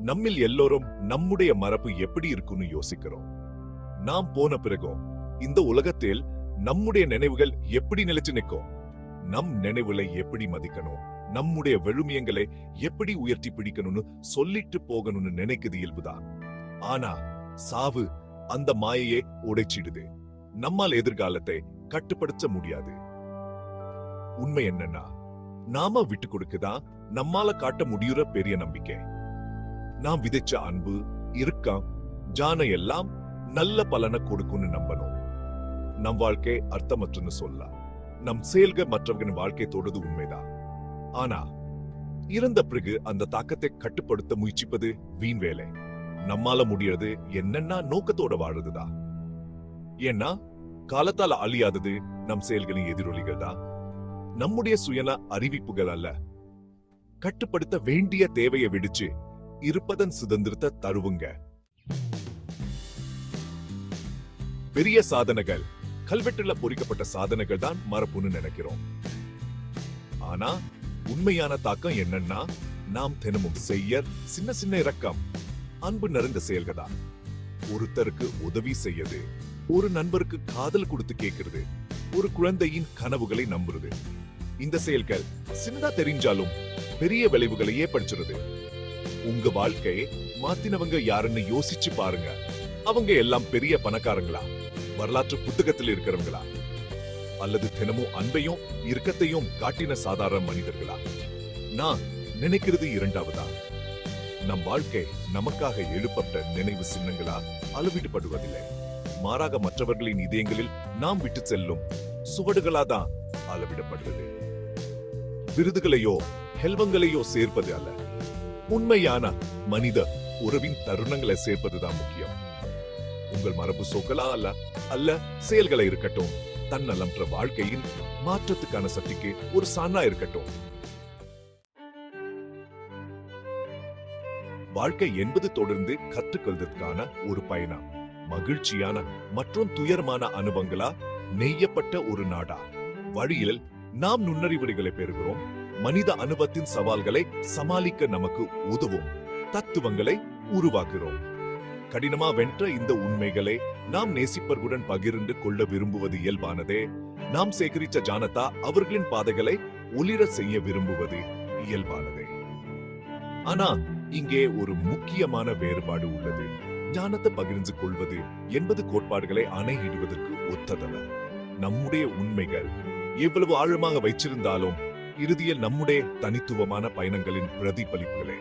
நம்மில் எல்லோரும் நம்முடைய மரபு எப்படி இருக்குன்னு யோசிக்கிறோம். நாம் போன பிறகும் இந்த உலகத்தில் நம்முடைய நினைவுகள் எப்படி நிலைச்சு நிற்கும்? நம் நினைவுகளை எப்படி மதிக்கணும்? நம்முடைய வெழுமியங்களை எப்படி உயர்த்தி பிடிக்கணும்னு சொல்லிட்டு போகணும்னு நினைக்குது இயல்புதான். ஆனா சாவு அந்த மாயையே உடைச்சிடுது. நம்மால் எதிர்காலத்தை கட்டுப்படுத்த முடியாது. உண்மை என்னன்னா நாம விட்டு கொடுக்குதான் நம்மால காட்ட முடியுற பெரிய நம்பிக்கை. நான் விதைச்ச அன்பு இறுக்கம் ஜான எல்லாம் நல்ல பலனை கொடுக்கும்னு நம்பணும். நம் வாழ்க்கை அர்த்தமற்றுன்னு சொல்லலாம் நம் செயல்கள் மற்றவர்களின் வாழ்க்கை தொடுது உண்மைதான் ஆனா இறந்த பிறகு அந்த தாக்கத்தை கட்டுப்படுத்த முயற்சிப்பது வீண் வேலை. நம்மால முடியறது என்னன்னா நோக்கத்தோட வாழுறதுதான் ஏன்னா காலத்தால அழியாதது நம் செயல்களின் எதிரொலிகள் தான் நம்முடைய சுயன அறிவிப்புகள் அல்ல. கட்டுப்படுத்த வேண்டிய தேவையை விடுச்சு இருப்பதன் சுதந்திரத்தை தழுவுங்க. பெரிய சாதனைகள். கல்வெட்டுல பொறிக்கப்பட்ட சாதனைகள் தான் மரபுன்னு நினைக்கிறோம். ஆனா உண்மையான தாக்கம் என்னன்னா நாம் தினமும் செய்ய சின்ன சின்ன இரக்கம். அன்பு நிறைந்த செயல்கள் தான். ஒருத்தருக்கு உதவி செய்யது ஒரு நண்பருக்கு காதல் கொடுத்து கேட்கிறது ஒரு குழந்தையின் கனவுகளை நம்புறது. இந்த செயல்கள் சின்னதா தெரிஞ்சாலும் பெரிய விளைவுகளையே படிச்சிருது. உங்க வாழ்க்கையை மாத்தினவங்க யாருன்னு யோசிச்சு பாருங்க. அவங்க எல்லாம் பெரிய பணக்காரங்களா? வரலாற்று புத்தகத்தில் இருக்கிறவங்களா? அல்லது தினமும் அன்பையும் இறுக்கத்தையும் காட்டின சாதாரண மனிதர்களா? நான் நினைக்கிறது இரண்டாவதா? நம் வாழ்க்கை நமக்காக எழுப்பப்பட்ட நினைவு சின்னங்களா? அளவிடப்படுவதில்லை மாறாக மற்றவர்களின் இதயங்களில் நாம் விட்டு செல்லும் சுவடுகளாதான் அளவிடப்படுவது? விருதுகளையோ செல்வங்களையோ சேர்ப்பது அல்ல. உண்மையான மனித உறவின் தருணங்களை சேர்ப்பதுதான் முக்கியம். உங்கள் மரபு சோக்கலா அல்ல அல்ல செயல்களை இருக்கட்டும். தன்னலமற்ற வாழ்க்கையின் மாற்றத்துக்கான சக்திக்கு ஒரு சான்றா இருக்கட்டும். வாழ்க்கை என்பது தொடர்ந்து கற்றுக்கொள்வதற்கான ஒரு பயணம். மகிழ்ச்சியான மற்றும் துயரமான அனுபவங்களா நெய்யப்பட்ட ஒரு நாடா. வழியில் நாம் நுண்ணறிவுகளை பெறுகிறோம். மனித அனுபவத்தின் சவால்களை சமாளிக்க நமக்கு உதவும் தத்துவங்களை உருவாக்குகிறோம். கடினமா வென்ற இந்த உண்மைகளை நாம் நேசிப்பர்களுடன் பகிர்ந்து கொள்ள விரும்புவது இயல்பானதே. நாம் சேகரித்த ஜானதா அவர்களின் பாதைகளை ஒளிர செய்ய விரும்புவது இயல்பானதே. ஆனா இங்கே ஒரு முக்கியமான வேறுபாடு உள்ளது. ஞானத்தை பகிர்ந்து கொள்வது என்பது கோட்பாடுகளை அணையிடுவதற்கு ஒத்ததல்ல. நம்முடைய உண்மைகள் எவ்வளவு ஆழமாக வைச்சிருந்தாலும் இறுதியில் நம்முடைய தனித்துவமான பயணங்களின் பிரதிபலிப்புகளே.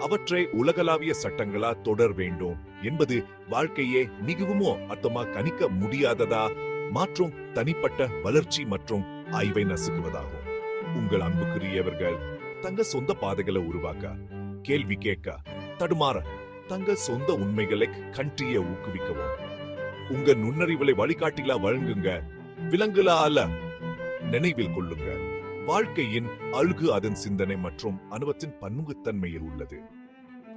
அவற்றை உலகளாவிய சட்டங்களா தொடர் வேண்டும் என்பது வாழ்க்கையே மிகவும் அர்த்தமா கணிக்க முடியாததா? மாற்றும் தனிப்பட்ட வளர்ச்சி மற்றும் ஆய்வை நசுக்குவதாகும். உங்கள் அன்புக்குரியவர்கள் தங்க சொந்த பாதைகளை உருவாக்க கேள்வி கேட்க தடுமாற தங்க சொந்த உண்மைகளை கண்டிய ஊக்குவிக்கவும். உங்க நுண்ணறிவுகளை வழிகாட்டிலா வழங்குங்க விலங்குலா அல்ல நினைவில் கொள்ளுங்க. வாழ்க்கையின் அழுகு அதன் சிந்தனை மற்றும் அனுபவத்தின் பன்முகத்தன்மையில் உள்ளது.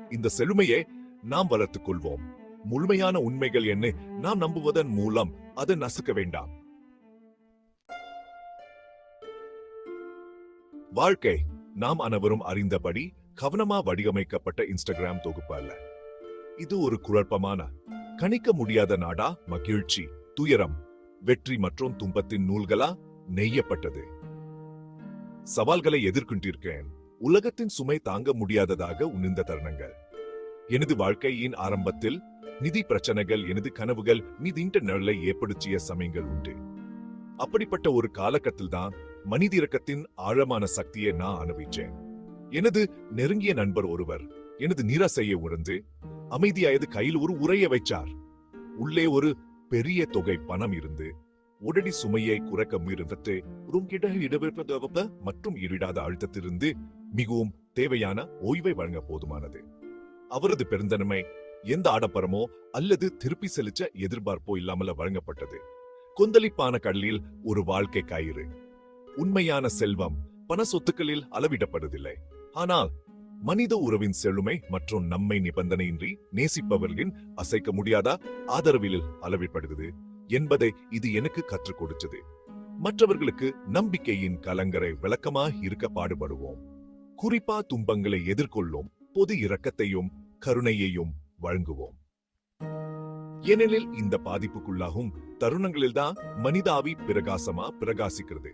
இந்த செழுமையை நாம் வளர்த்துக் கொள்வோம். முழுமையான உண்மைகள் என்ன நாம் நம்புவதன் மூலம் அதை நசுக்க வேண்டாம். வாழ்க்கை நாம் அனைவரும் அறிந்தபடி கவனமா வடிவமைக்கப்பட்ட இன்ஸ்டாகிராம் தொகுப்பு அல்ல. இது ஒரு குழப்பமான கணிக்க முடியாத நாடா மகிழ்ச்சி துயரம் வெற்றி மற்றும் துன்பத்தின் நூல்களா நெய்யப்பட்டது. சவால்களை எதிர்கொண்டிருக்கேன். உலகத்தின் சுமை தாங்க முடியாததாக உணர்ந்த தருணங்கள். எனது வாழ்க்கையின் ஆரம்பத்தில் நிதி பிரச்சனைகள் எனது கனவுகள் மீதின்ற நிழலை ஏற்படுத்திய சமயங்கள் உண்டு. அப்படிப்பட்ட ஒரு காலகட்டத்தில் தான் மனிதிறக்கத்தின் ஆழமான சக்தியை நான் அனுபவிச்சேன் எனது நெருங்கிய நண்பர் ஒருவர் எனது நிராசையை உணர்ந்து அமைதியாயது கையில் ஒரு உரையை வைச்சார் உள்ளே ஒரு பெரிய தொகை பணம் இருந்து உடடி சுமையை குறைக்க முயற்சி உருங்கிட இடவெப்ப மற்றும் இருடாத அழுத்தத்திலிருந்து மிகவும் தேவையான ஓய்வை வழங்க போதுமானது. அவரது பெருந்தன்மை எந்த ஆடப்பரமோ அல்லது திருப்பி செலுத்த எதிர்பார்ப்போ இல்லாமல் வழங்கப்பட்டது. கொந்தளிப்பான கடலில் ஒரு வாழ்க்கை கயிறு. உண்மையான செல்வம் பண சொத்துக்களில் அளவிடப்படுவதில்லை. ஆனால் மனித உறவின் செழுமை மற்றும் நம்மை நிபந்தனையின்றி நேசிப்பவர்களின் அசைக்க முடியாத ஆதரவில் அளவிடப்படுகிறது. என்பதை இது எனக்கு கற்றுக் கொடுத்தது. மற்றவர்களுக்கு நம்பிக்கையின் கலங்கரை விளக்கமாக இருக்க பாடுபடுவோம். குறிப்பா துன்பங்களை எதிர்கொள்ளும் பொது இரக்கத்தையும் கருணையையும் வழங்குவோம். ஏனெனில் இந்த பாதிப்புக்குள்ளாகும் தருணங்களில்தான் மனிதாவி பிரகாசமா பிரகாசிக்கிறது.